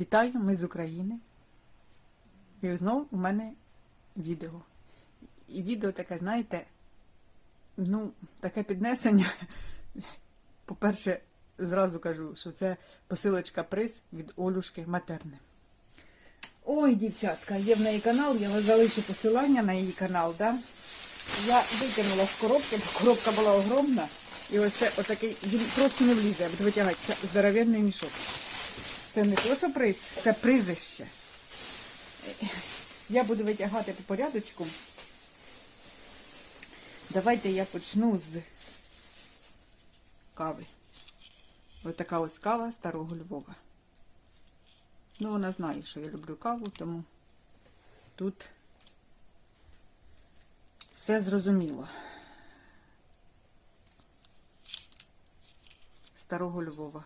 Вітаю, ми з України. І знову у мене відео. І відео таке, знаєте, ну, таке піднесення. По-перше, зразу кажу, що це посилочка приз від Олюшки Матерни. Ой, дівчатка, є в неї канал, я вас залишу посилання на її канал, да? Я витягнула з коробки, бо коробка була огромна. І ось це отакий, він просто не влізе, буде витягати це здоровенний мішок. Це не то, що приз, це призище. Я буду витягати по порядочку. Давайте я почну з кави. Ось така ось кава старого Львова. Ну, вона знає, що я люблю каву, тому тут все зрозуміло. Старого Львова.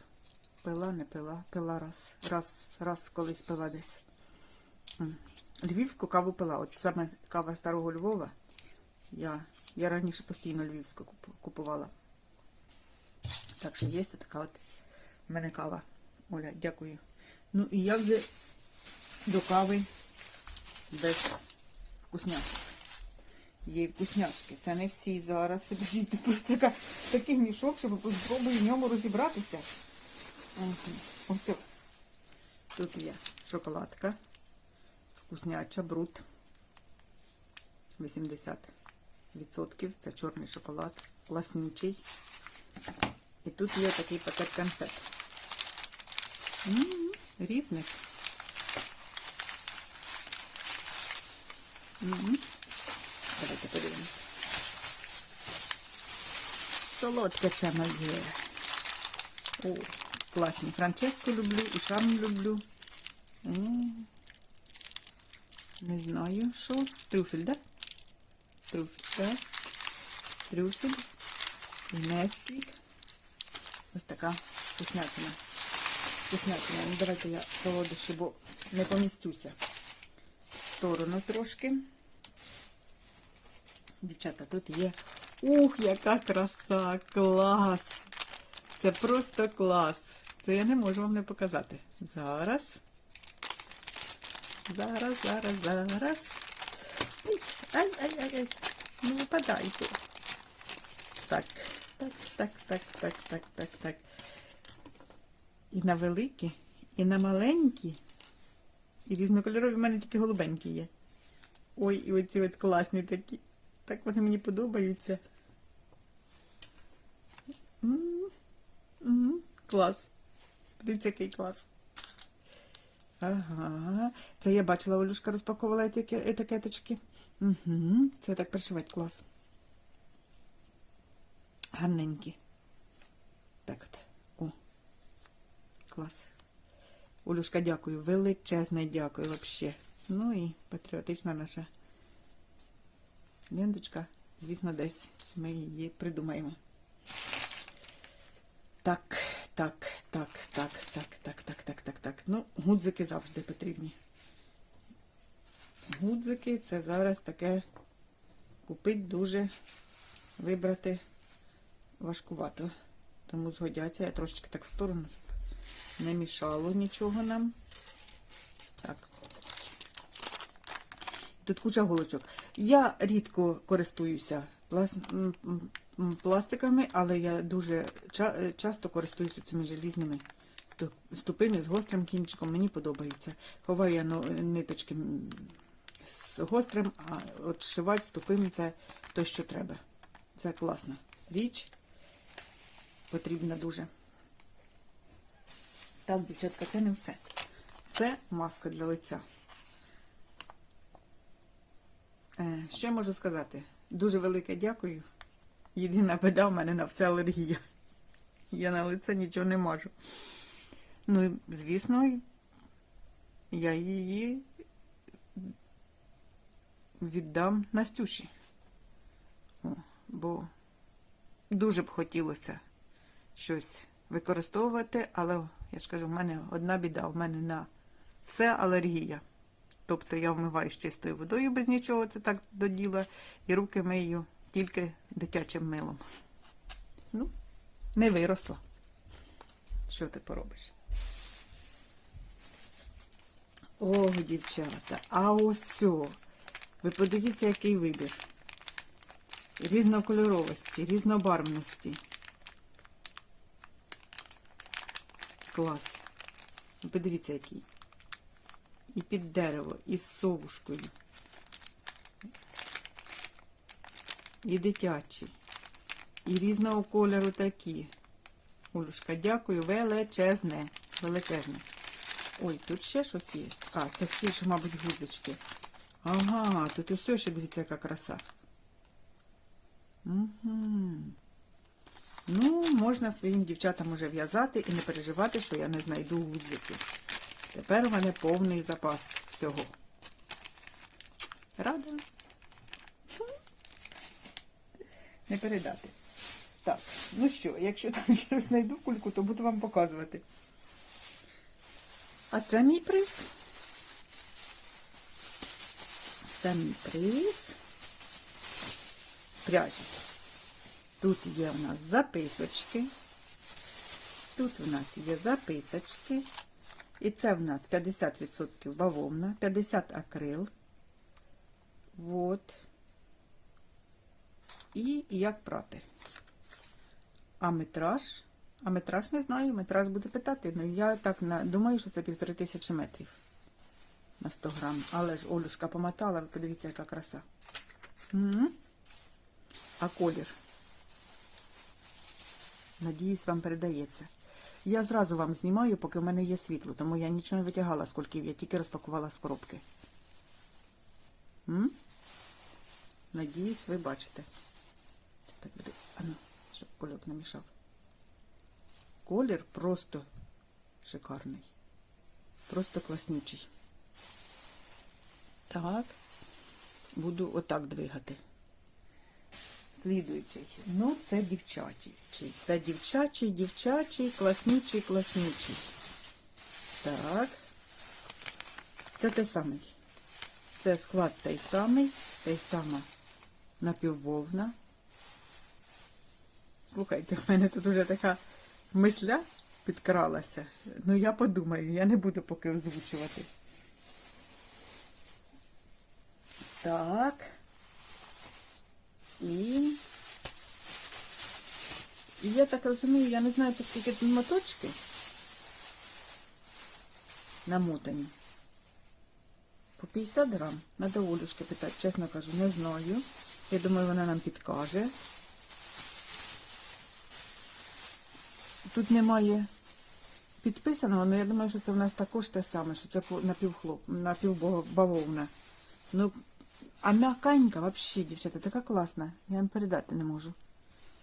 Пила, не пила, пила раз. Раз, раз колись пила десь. Львівську каву пила. От саме кава старого Львова. Я, я раніше постійно львівську купувала. Так що є така от в мене кава. Оля, дякую. Ну і я вже до кави без вкусняшок. Є вкусняшки. Це не всі зараз. Подождіть, просто така, такий мішок, щоб спробую в ньому розібратися. Ось тут є шоколадка. Вкусняча, бруд. 80%. Це чорний шоколад, класнючий. І тут є такий пакет конфет. М, Різних. М. Давайте подивимось. Солодке це моє. О, класні. Франческу люблю і шарм люблю. М. Не знаю, що. Трюфель, да? Трюфель, да? Трюфель. Несквік. Ось така вкуснятина. Вкуснятина. Ну, давайте я солодощі, бо не помістюся. В сторону трошки. Дівчата, тут є. Ух, яка краса! Клас! Це просто клас. Це я не можу вам не показати. Зараз. Зараз, зараз, зараз. Ай, ай, ай, ай. Не випадайте. Так, так, так, так, так, так, так, так. І на великі, і на маленькі. І різнокольорові в мене тільки голубенькі є. Ой, і оці от класні такі. Так вони мені подобаються. М, м, Клас. Дивіться, який клас. Ага. Це я бачила, Олюшка розпаковувала етикеточки. Угу. Це так пришивати клас. Гарненькі. Так от. О. Клас. Олюшка, дякую. Величезне дякую вообще. Ну і патріотична наша ленточка. Звісно, десь ми її придумаємо. Так, так, так, так, так, так, так, так, так, так. Ну, гудзики завжди потрібні. Гудзики це зараз таке купити дуже, вибрати важкувато. Тому згодяться. Я трошечки так в сторону, щоб не мішало нічого нам. Так. Тут куча голочок. Я рідко користуюся пластиками, але я дуже е, часто користуюся цими желізними ту- ступими з гострим кінчиком. Мені подобається. Ховаю я ниточки з гострим, а от шивати з це то, що треба. Це класна річ. Потрібна дуже. Так, дівчатка, це не все. Це маска для лиця. Е, Що я можу сказати? Дуже велике дякую. Єдина беда в мене на все алергія. Я на лице нічого не можу. Ну і, звісно, я її віддам Настюші. О, бо дуже б хотілося щось використовувати, але я ж кажу, в мене одна біда, в мене на все алергія. Тобто я вмиваю з чистою водою без нічого, це так до діла, і руки мию тільки дитячим милом. Ну, не виросла. Що ти поробиш? О, дівчата, а ось. о. Ви подивіться, який вибір. Різнокольоровості, різнобарвності. Клас. Ви подивіться, який. І під дерево, і з совушкою. І дитячі. І різного кольору такі. Олюшка, дякую, величезне. Величезне. Ой, тут ще щось є. А, це всі ж, мабуть, гузочки. Ага, тут усе ще дивіться, яка краса. Угу. Ну, можна своїм дівчатам уже в'язати і не переживати, що я не знайду гудзики. Тепер у мене повний запас всього. Рада? Не передати. Так, ну що, якщо там щось знайду кульку, то буду вам показувати. А це мій приз. Це мій приз. Пряжі. Тут є у нас записочки. Тут у нас є записочки. І це в нас 50% бавовна, 50 акрил. Вот. І як прати. А метраж? А метраж не знаю, метраж буду питати. Ну я так на, думаю, що це півтори тисячі метрів на 100 грам. Але ж Олюшка помотала, ви подивіться, яка краса. М? А колір? Надіюсь, вам передається. Я зразу вам знімаю, поки в мене є світло, тому я нічого не витягала з кульків, я тільки розпакувала з коробки. М? Надіюсь, ви бачите. Так буде. Ану, щоб кульок не мішав. Колір просто шикарний. Просто класнючий. Так. Буду отак двигати. Слідуючий. Ну, це дівчачий. Це дівчачий, дівчачий, класнючий, класнючий. Так. Це те самий. Це склад той самий, той сама напіввовна. Слухайте, в мене тут вже така мисля підкралася. Ну, я подумаю, я не буду поки озвучувати. Так. І... І я так розумію, я не знаю, скільки тут моточки намотані. По 50 грам. Надо Олюшки питати, чесно кажу, не знаю. Я думаю, вона нам підкаже. Тут немає підписаного, але я думаю, що це в нас також те саме, що це напівхлоп, напівбавовна. Ну, а м'яканька взагалі, дівчата, така класна. Я вам передати не можу.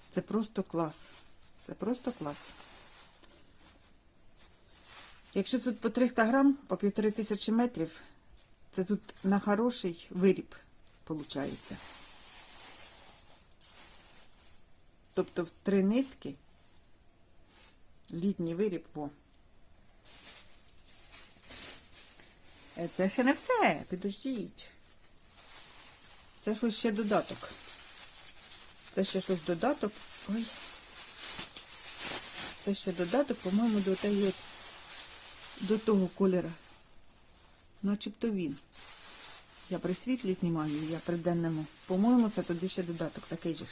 Це просто клас. Це просто клас. Якщо тут по 300 грам, по півтори тисячі метрів, це тут на хороший виріб виходить. Тобто в три нитки літній виріб, во. Е, Це ще не все, підождіть. Це щось ще додаток. Це ще щось додаток. Ой. Це ще додаток, по-моєму, до тієї, до того кольора. Начебто він. Я при світлі знімаю, я при денному. По-моєму, це туди ще додаток, такий же ж.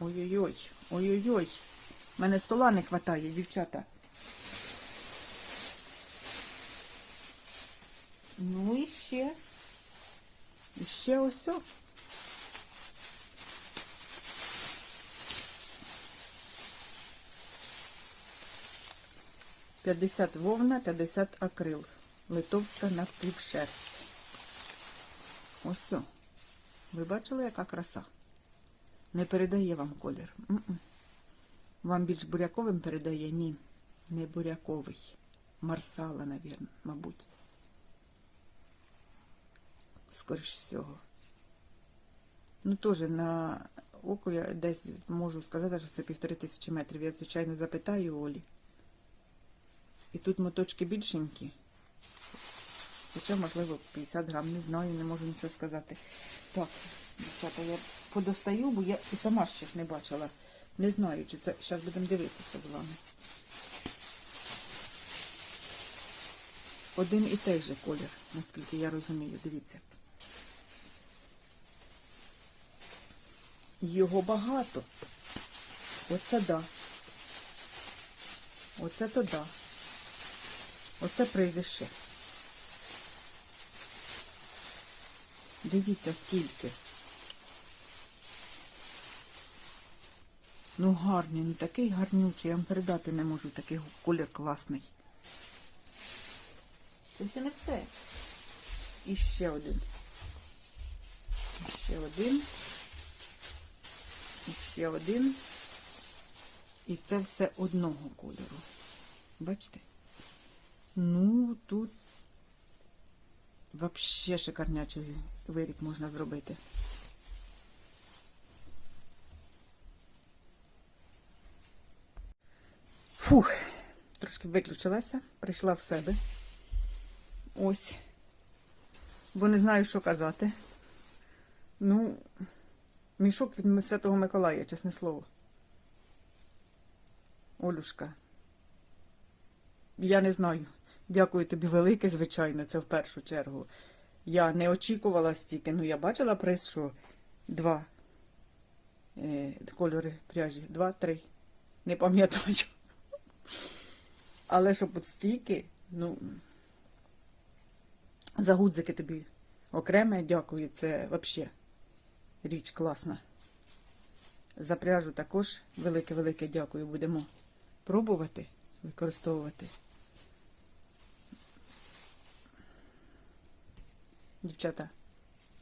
Ой-ой-ой, ой-ой-ой. Мене стола не вистачає, дівчата. Ну і ще. І ще ось. О. П'ятдесят вовна, 50 акрил. Литовська напівшерсть. Ось. Ви бачили, яка краса? Не передає вам колір. М-м. Вам більш буряковим передає? Ні. Не буряковий. Марсала, навірно, мабуть. Скоріш всього. Ну, теж на око я десь можу сказати, що це півтори тисячі метрів. Я, звичайно, запитаю Олі. І тут моточки більшенькі. Хоча, можливо, 50 грам, не знаю, не можу нічого сказати. Так, дівчата, я подостаю, бо я і сама ще ж не бачила. Не знаю, чи це. Зараз будемо дивитися з вами. один і той же колір, наскільки я розумію. Дивіться. Його багато. Оце да. Оце то да. Оце прізвище. Дивіться, скільки. Ну гарний, ну такий гарнючий, я вам передати не можу, такий колір класний. Це ще не все. І ще один. І ще один. І ще один. І це все одного кольору. Бачите? Ну, тут взагалі шикарнячий виріб можна зробити. Фух, трошки виключилася, прийшла в себе. Ось. Бо не знаю, що казати. Ну, мішок від Святого Миколая, чесне слово. Олюшка. Я не знаю. Дякую тобі велике, звичайно, це в першу чергу. Я не очікувала стільки. Ну, я бачила приз, що два е, кольори пряжі. Два-три. Не пам'ятаю. Але щоб от стільки, ну, за гудзики тобі окреме дякую. Це взагалі річ класна. За пряжу також велике-велике дякую. Будемо пробувати використовувати. Дівчата,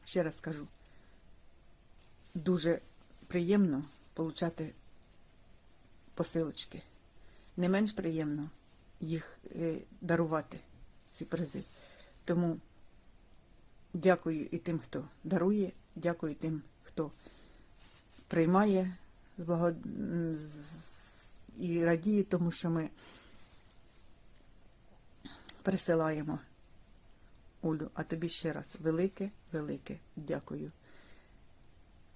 ще раз скажу, дуже приємно получати посилочки. Не менш приємно їх е, дарувати, ці призи. Тому дякую і тим, хто дарує, дякую тим, хто приймає з благо... з- і радіє тому, що ми присилаємо. Олю, а тобі ще раз велике, велике дякую.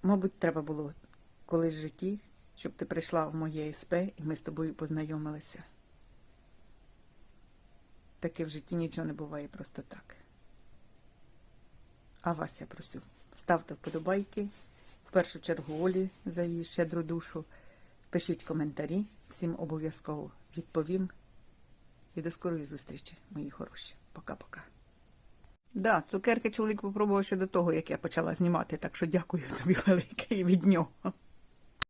Мабуть, треба було колись в житті, щоб ти прийшла в моє СП і ми з тобою познайомилися. Таке в житті нічого не буває просто так. А вас я просю, ставте вподобайки, в першу чергу Олі за її щедру душу. Пишіть коментарі, всім обов'язково відповім. І до скорої зустрічі, мої хороші. Пока-пока. Да, цукерки чоловік попробував ще до того, як я почала знімати, так що дякую тобі велике від нього.